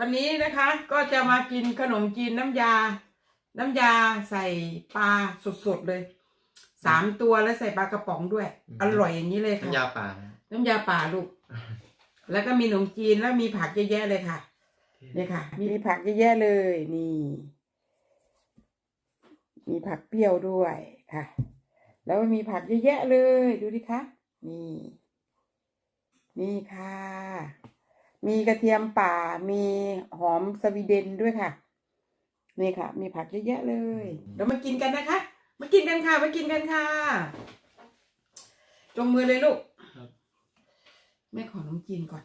วันนี้นะคะก็จะมากินขนมจีนน้ำยา น้ำยาใส่ปลาสดๆเลยสามตัวแล้วใส่ปลากระป๋องด้วย อืม อร่อยอย่างนี้เลยค่ะ น้ำยาป่านะ น้ำยาป่าลูก แล้วก็มีขนมจีนแล้วมีผักเยอะแยะเลยค่ะนี่ค่ะ มีผักเยอะแยะเลย นี่ มีผักเปรี้ยวด้วยค่ะ แล้วก็มีผักเยอะแยะเลย ดูดิคะ นี่ นี่ค่ะ มีกระเทียมป่า มีหอมสวีเดนด้วยค่ะ นี่ค่ะ มีผักเยอะแยะเลยเดี๋ยวมากินกันนะคะ มากินกันค่ะ มากินกันค่ะ จงมือเลยลูกครับแม่ขอขนมจีนก่อน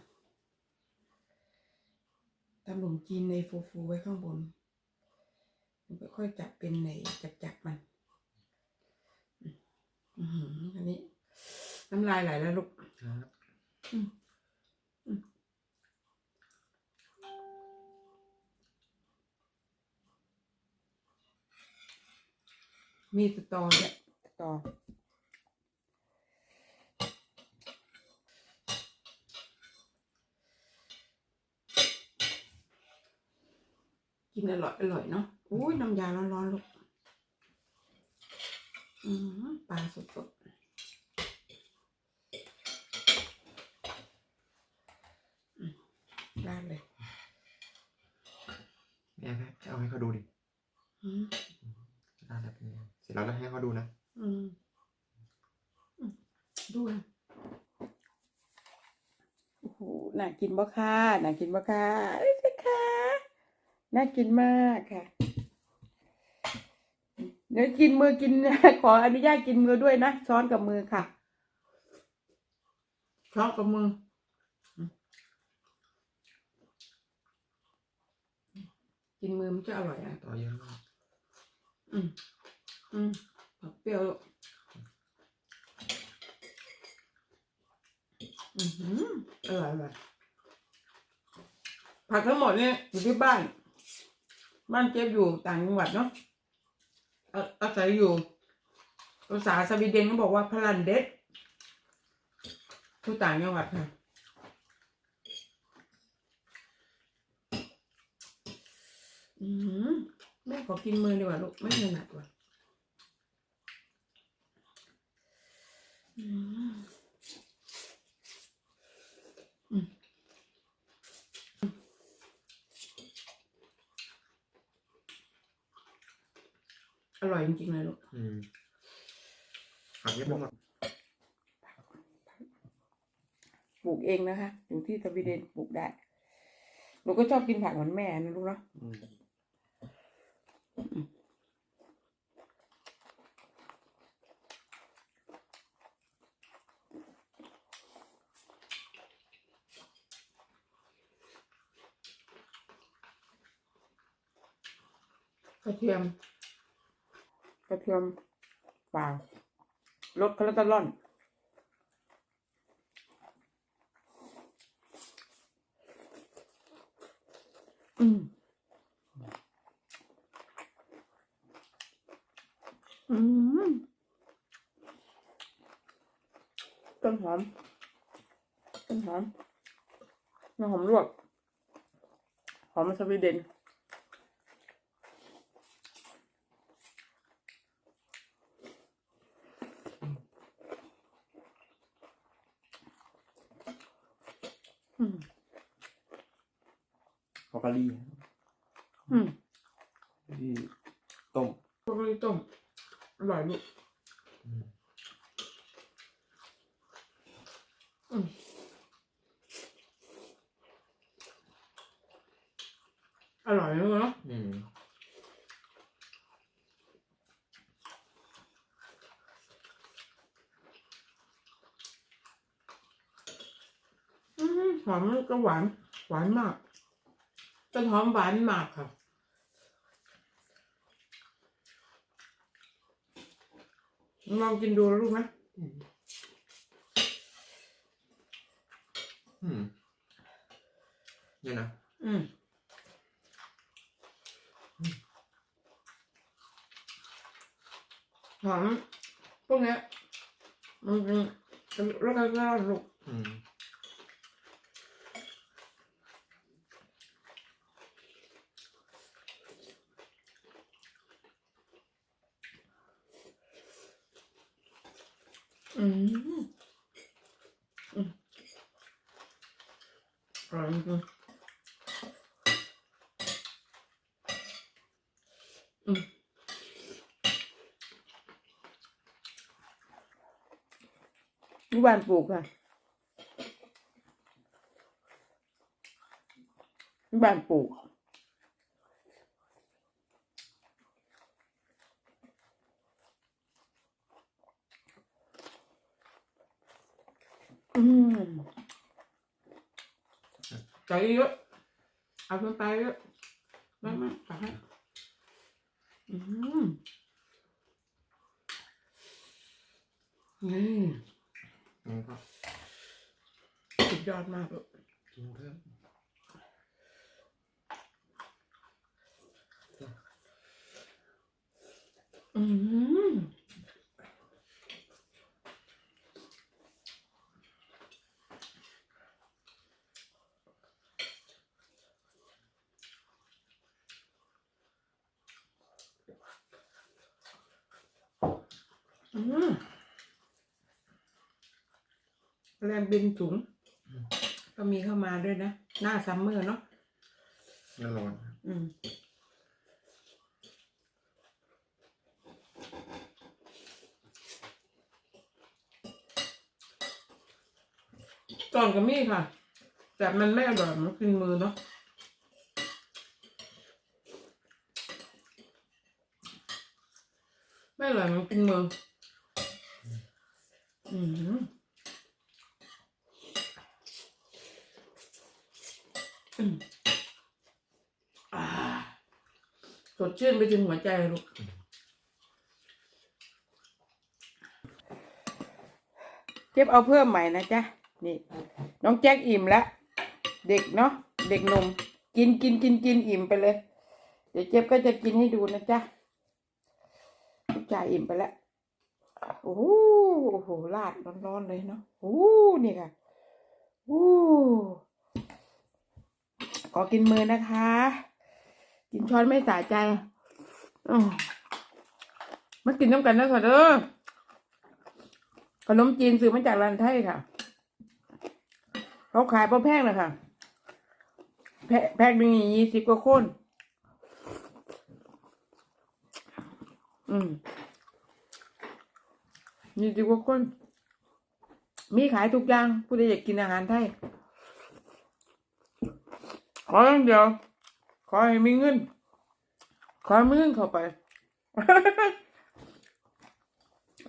ทำขนมจีนในฟูๆไว้ข้างบนแล้วก็ค่อยจับเป็นในจับๆมันอือหืออันนี้ น้ำลายไหลแล้วลูก ครับ มีสตอเนี่ยสตอกินอร่อยอร่อยเนาะอุ้ยน้ำยาร้อนๆลูกอืมปลาสดๆอืมราดเลยแม่ให้เอาให้เขาดูดิอืม น่าจะเป็นยังไงเสร็จแล้วก็ให้เขาดูนะอืมอืมดูอะโอ้โหน่ากินบ่ค่ะน่ากินบ่ค่ะเอ้ยค่ะน่ากินมากค่ะเดี๋ยวกินมือกินขออนุญาตกินมือด้วยนะช้อนกับมือค่ะช้อนกับมืออืมกินมือมันจะอร่อยอะต่อเยอะมาก อืมอืมผักเปรี้ยวลูกอือหืออร่อยอร่อยผักทั้งหมดเนี่ยอยู่ที่บ้าน บ้านเจ๊บอยู่ต่างจังหวัดเนาะเอาอาศัยอยู่ภาษาสวีเดนเขาบอกว่าพลันเด็ดที่ต่างจังหวัดค่ะอือหือ แม่ขอกินมือดีกว่าลูก ไม่ถนัดว่ะอืมอืมอร่อยจริงๆเลยลูก อืมผักเยอะมากปลูกเองนะคะ อยู่ที่สวีเดนปลูกได้หนูก็ชอบกินผักเหมือนแม่นะลูกเนาะ อืม กระเทียม กระเทียมเปล่ารสคาราเมลอนอืมอืมต้นหอมต้นหอมน้ำหอมลวกหอมสวีเดน อืมพอกะลี่อืม ที่ต้มบรอกโคลีต้มอร่อยลูก อืม อืมอร่อยเลยเนาะ อืม อืม หอมแล้วก็หวาน หวานมากต้นหอมหวานมากค่ะลองกินดูแล้วรู้ไหมอืมอืมเนี่ยนะ อืมหอมพวกเนี้ยมันเป็นแล้วก็ก็ลูก อืมอืมอร่อยจริงอืมนี่บ้านปลูกค่ะนี่บ้านปลูก อืมใจเยอะเอาขึ้นไปเยอะไม่ไม่ตักให้อืมนี่มันก็สุดยอดมากเลยกินเพิ่มอืม แรงบินสูง ก็มีเข้ามาด้วยนะ หน้าซัมเมอร์เนาะมันร้อนอืมก่อนกับมี่ค่ะ แต่มันไม่อร่อยมันกินมือเนาะไม่อร่อยมันกินมือ อืมสดชื่นไปถึงหัวใจลูกเก็บเอาเพิ่มใหม่นะจ๊ะ นี่ น้องแจ็คอิ่มแล้ว เด็กเนาะ เด็กนม กินกินกินกินอิ่มไปเลย เดี๋ยวเจ็บก็จะกินให้ดูนะจ๊ะลูกชายอิ่มไปแล้ว โอ้โหโอ้โหลาดร้อนๆเลยเนาะโอ้โหนี่ค่ะโอ้ขอกินมือนะคะ กินช้อนไม่สะใจอืมมากินน้ำกันนะค่ะเด้อขนมจีนซื้อมาจากร้านไทยค่ะ เขาขายพอแพงเลยค่ะแพแพงหนึ่งยี่สิบกว่าคน อืม ยี่สิบกว่าคน มีขายทุกอย่าง ผู้ใดอยากกินอาหารไทย ขออย่างเดียว ขอให้มีเงิน ขอให้มีเงินเข้าไป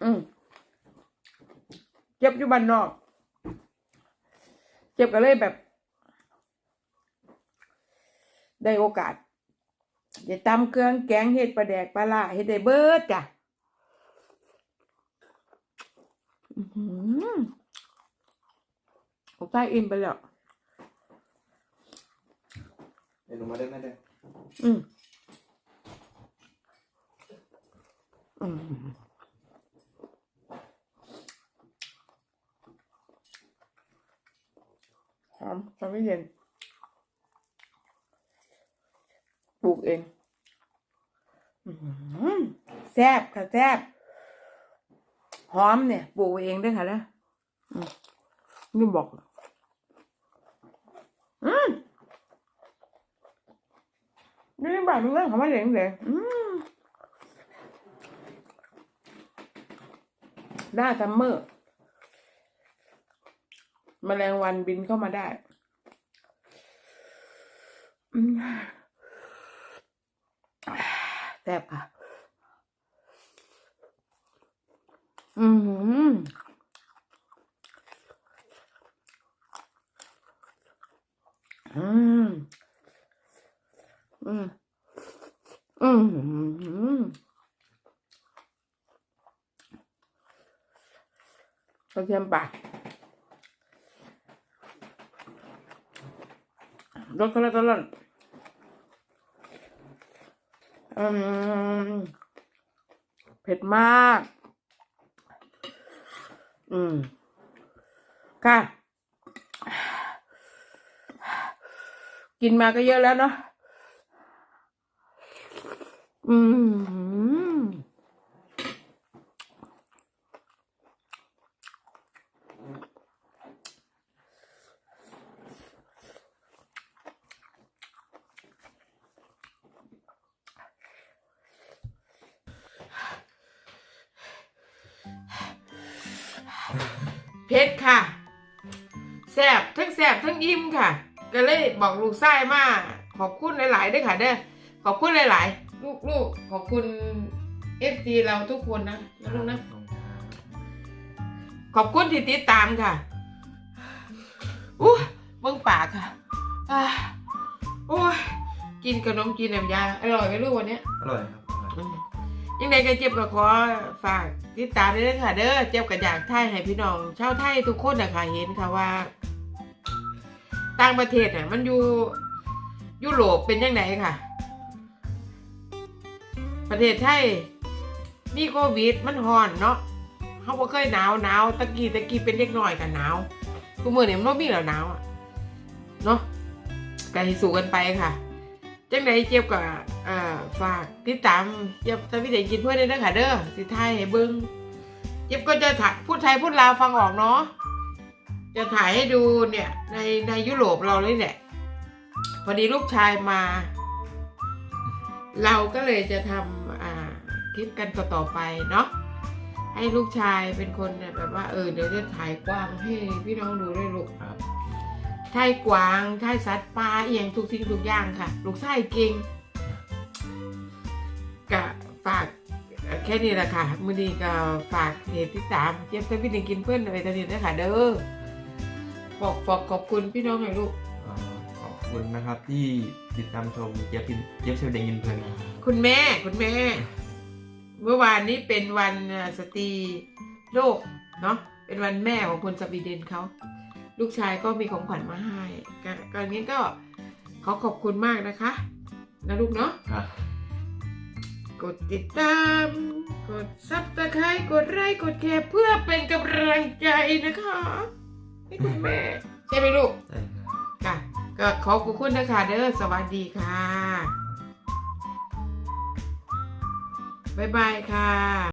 อืมเจ็บอยู่บ้านนอก เจ็บก็เลยแบบ ได้โอกาสจะตำเครื่องแกงเห็ดปลาแดกปลาล่าเห็ดได้เบิดจ้ะอือหือ ผมใต้อิ่มไปแล้วเมนูมาได้ไหมเด้ออืมอืมหอมทำไม่เย็นปลูกเองอื้อหือแซ่บค่ะแซ่บ หอมเนี่ยปลูกเองด้วยค่ะนะนี่บอก อืมนี่แบบนี้เขามาเหลงเลยอืมหน้ซัมเมอร์มแมลงวันบินเข้ามาได้ แซ่บค่ะ อืมอืมอืมอืมอืมกระเทียมป่ารสกระตะล่อนอืมเผ็ดมาก อืมค่ะ กินมาก็เยอะแล้วเนาะอืม เพชรค่ะ แซบทั้งแซบทั้งอิ่มค่ะ ก็เลยบอกลูกไส้มาขอบคุณหลายๆด้วยค่ะเด้อขอบคุณหลายๆ ลูกๆ ขอบคุณเอฟซีเราทุกคนนะนะลูกนะ ขอบคุณที่ติดตามค่ะอู้เบิ่งปากค่ะอ่าโอ้ยกินขนมกินน้ำยา อร่อยไหมลูกวันเนี้ยอร่อยครับอร่อยอืมยังไงก็เจ็บก็ขอฝาก ติดตามด้วยนค่ะ เด้อเจ็บกับอยากไทยให้พี่น้องชาวไทยทุกคนนะคะเห็นค่ะว่า ต่างประเทศน่ะมันอยู่ยุโรปเป็นยังไงค่ะ ประเทศไทยมีโควิดมันฮ้อนเนาะเขาบ่เคยหนาวหนาวตะกี้ตะกี้เป็นเด็กน้อยกันหนาวทุกมื้อเนี่ยมันบ่มีแล้วหนาวอะเนาะก็ให้สู้กันไปค่ะจังไดเจ็บก็เอ่อฝากติดตามเจ็บถ้าพี่ได้กินเพื่อนด้เด้อค่ะเด้อสิไทยให้เบิ่งเจ็บก็จะถ่ายพูดไทยพูดลาวฟังออกเนาะจะถ่ายให้ดูเนี่ยในในยุโรปเราเลยแหละพอดีลูกชายมา เราก็เลยจะทำอ่าคลิปกันต่อๆไปเนาะให้ลูกชายเป็นคนเนี่ยแบบว่าเออเดี๋ยวจะถ่ายกว้างให้พี่น้องดูด้วยลูกครับไทยกวางไทยสัตว์ป่าเอียงทุกสิ่งทุกอย่างค่ะ ลูกไส้เก่ง แค่นี้แหละค่ะมือดีก็ฝากเหตุที่สามเจี๊ยบเซฟินกินเพื่อนอะไรตอนนี้นะคะเด้อบอกบอกขอบคุณพี่น้องหน่อยลูกเอ่อขอบคุณนะครับที่ติดตามชมเจี๊ยบกินเจี๊ยบเชลเดงยินเพลินนะครับคุณแม่คุณแม่ เมื่อวานนี้เป็นวันเอ่อสตรีโลกเนาะเป็นวันแม่ของคนสวีเดนเขาลูกชายก็มีของขวัญมาให้กการนี้ก็ขอขอบคุณมากนะคะ นะลูกเนาะครับ กดติดตาม กดซับสไครต์กดไลค์กดแชร์เพื่อเป็นกำลังใจนะคะ ให้คุณแม่ ใช่ไหมลูก ใช่ครับ ค่ะ ก็ขอบคุณนะคะเด้อสวัสดีค่ะบ๊ายบายค่ะ